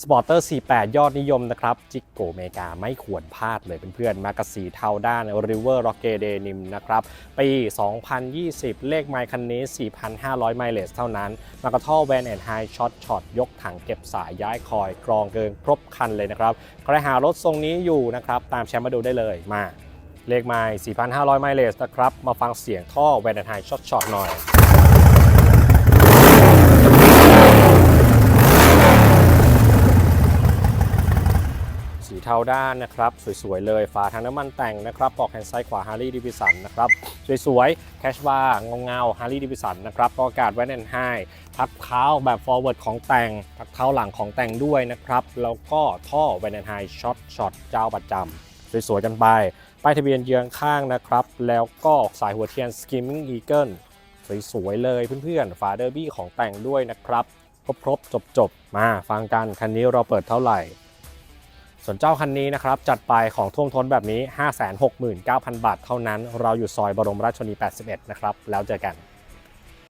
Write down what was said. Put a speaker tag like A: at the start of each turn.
A: สปอร์เตอร์ 48 ยอดนิยมนะครับ จิกโกเมกาไม่ควรพลาดเลยเพื่อนๆ มากับสีเทาด้าน River Rocket Denim นะครับปี 2020 เลขไมล์คันนี้ 4,500 ไมล์เลสเท่านั้น มากระท่อแวนแอนไฮช็อตช็อตยกถังเก็บสายย้ายคอยกรองเกินครบคันเลยนะครับใครหารถทรงนี้อยู่นะครับ ตามแชมป์มาดูได้เลยมา เลขไมล์4,500 ไมล์เลสนะครับ มาฟังเสียงท่อแวนแอนไฮช็อตช็อตหน่อย เทาด้านนะครับ สวยๆเลยฝาทางน้ำมันแต่งนะครับปอกแฮนด์ซ้ายขวา Harley Davidson นะครับสวยๆแคชบาร์เงาๆ Harley Davidson นะครับปอกอากาศไว้แน่นให้ทักเท้าแบบ forward ของแต่งทักเท้าหลังของแต่งด้วยนะครับแล้วก็ท่อไว้แน่นไฮช็อตช็อตเจ้าประจำสวยๆกันไปป้ายทะเบียนเยืองข้างนะครับ แล้วก็สายหัวเทียน Skimming Eagle สวยๆเลยเพื่อนๆฝาเดอร์บี้ของแต่งด้วยนะครับ ครบๆจบๆ มาฟังกัน คันนี้เราเปิดเท่าไหร่ ส่วนเจ้าคันนี้นะครับจัดไปของท่วมท้นแบบนี้ 569,000 บาทเท่านั้น เราอยู่ซอยบรมราชชนนี81 นะครับ แล้วเจอกัน